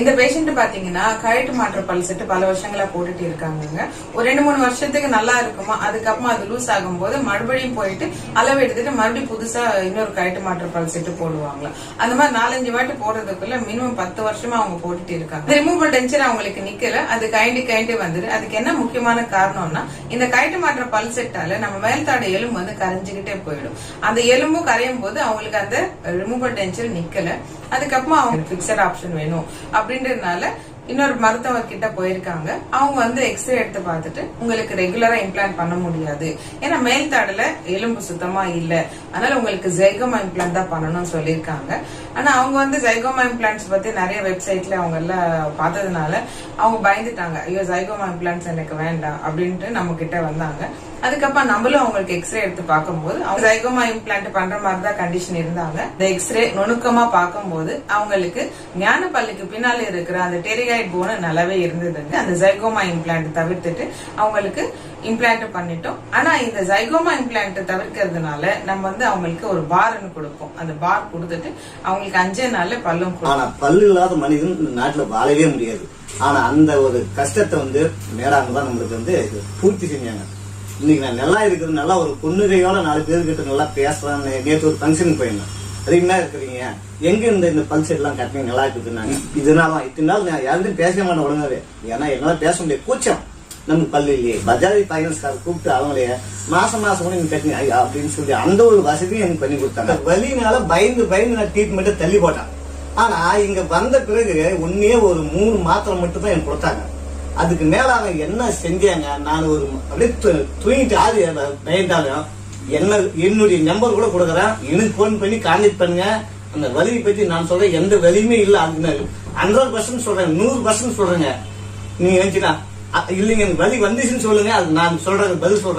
இந்த பேஷண்ட் பாத்தீங்கன்னா கழுத்து மாற்ற பல் செட்டு பல வருஷங்களா போட்டுட்டு இருக்காங்கங்க. ஒரு ரெண்டு மூணு வருஷத்துக்கு நல்லா இருக்குமா அதுக்கப்புறமா அது லூஸ் ஆகும்போது மறுபடியும் போயிட்டு அளவு எடுத்துட்டு மறுபடியும் புதுசா இன்னொரு கழுத்து மாற்ற பல் செட்டு போடுவாங்களா. அந்த மாதிரி நாலஞ்சு வாட்டி போடுறதுக்குள்ள மினிமம் பத்து வருஷமா அவங்க போட்டுட்டு இருக்காங்க. ரிமூவல் டென்ச்சர் அவங்களுக்கு நிக்கல அது கைண்டு கைண்டு வந்துரு. அதுக்கு என்ன முக்கியமான காரணம்னா இந்த கயிட்டு மாற்ற பல் செட்டால நம்ம மேல்தாட எலும்பு வந்து கரைஞ்சுக்கிட்டே போயிடும். அந்த எலும்பும் கரையும் போது அவங்களுக்கு அந்த ரிமூவல் டென்ச்சர் நிக்கல. அதுக்கப்புறமா அவங்களுக்கு பிக்சட் ஆப்ஷன் வேணும். அப்படின்றதுனால இன்னொரு மருத்துவர் கிட்ட போயிருக்காங்க. அவங்க வந்து எக்ஸ்ரே எடுத்து பார்த்துட்டு உங்களுக்கு ரெகுலரா இம்ப்ளான்ட் பண்ண முடியாது. ஏன்னா மேல் தாடல எலும்பு சுத்தமா இல்ல. அதனால உங்களுக்கு ஜைகோமா இம்ப்ளான்ட் தான் பண்ணணும்னு சொல்லியிருக்காங்க. ஆனா அவங்க வந்து ஜைகோமா இம்ப்ளான்ட்ஸ் பத்தி நிறைய வெப்சைட்ல அவங்க எல்லாம் பார்த்ததுனால அவங்க பயந்துட்டாங்க. ஐயோ ஜைகோமா இம்ப்ளான்ட்ஸ் எனக்கு வேண்டாம் அப்படின்ட்டு நம்ம கிட்ட வந்தாங்க. அதுக்கப்புறம் நம்மளும் அவங்களுக்கு எக்ஸ்ரே எடுத்து பார்க்கும்போது அவங்க ஜைகோமா இம்ப்ளான்ட் பண்ற மாதிரி தான் கண்டிஷன் இருந்தாங்க. இந்த எக்ஸ்ரே நுணுக்கமா பார்க்கும்போது அவங்களுக்கு ஞான பல்லுக்கு பின்னால இருக்கிற அந்த டெரிகாய்ட் போன நல்லாவே இருந்ததுங்க. அந்த ஜைகோமா இம்ப்ளான்ட் தவிர்த்துட்டு அவங்களுக்கு இம்ப்ளான்ட் பண்ணிட்டோம். ஆனா இந்த ஜைகோமா இம்ப்ளான்ட் தவிர்க்கிறதுனால நம்ம வந்து அவங்களுக்கு ஒரு பார்னு கொடுப்போம். அந்த பார் கொடுத்துட்டு அவங்களுக்கு அஞ்சே நாள்ல பல்லும் ஆனா பல்லு இல்லாத மனிதன் இந்த நாட்டுல வாழவே முடியாது. ஆனா அந்த ஒரு கஷ்டத்தை வந்து மேடாங்க தான் நம்மளுக்கு வந்து பூர்த்தி செஞ்சாங்க. இன்னைக்கு நான் நல்லா இருக்கிறது நல்லா ஒரு பொண்ணுகையோட நாலு பேர்கிட்ட நல்லா பேசுறேன் நேற்று ஒரு ஃபங்க்ஷனுக்கு போயிருந்தேன். அதிகமாக என்ன இருக்கிறீங்க? எங்க இந்த இந்த பல் எல்லாம் கட்டினீங்க? நல்லா இருக்குது நான் இதனால இத்தனை நாள் நான் யாருக்கும் பேச மாட்டேன் உடனே ஏன்னா என்னால பேச முடியாது கூச்சம். நமக்கு பல்லு இல்லையே பஜாஜ் ஃபைனான்ஸ்கார கூப்பிட்டு அவங்களே மாசம் மாசம் கூட நீங்க கட்டினீங்க. ஐயா அப்படின்னு சொல்லி அந்த ஒரு வசதியும் எனக்கு பண்ணி கொடுத்தாங்க. வலினால பயந்து பயந்து நான் ட்ரீட்மெண்ட்டை தள்ளி போட்டேன். ஆனா இங்க வந்த பிறகு ஒன்னே ஒரு மூணு மாத்திரை மட்டும் தான் எனக்கு கொடுத்தாங்க. அதுக்கு மேல அவங்க என்ன செஞ்சாங்க? நான் ஒரு அப்படியே தூங்கிட்டு ஆறு பயந்தாலும் என்ன என்னுடைய நம்பர் கூட கொடுக்குறேன். எனக்கு போன் பண்ணி கான்டாக்ட் பண்ணுங்க. அந்த வலியை பத்தி நான் சொல்றேன். எந்த வலியுமே இல்ல. ஹண்ட்ரட் பர்சன்ட் சொல்றேன். நூறு பர்சன்ட் சொல்றேங்க. நீங்க நினைச்சுனா இல்லைங்க எனக்கு வலி வந்துச்சுன்னு சொல்லுங்க. அது நான் சொல்றேன் பதில் சொல்றேன்.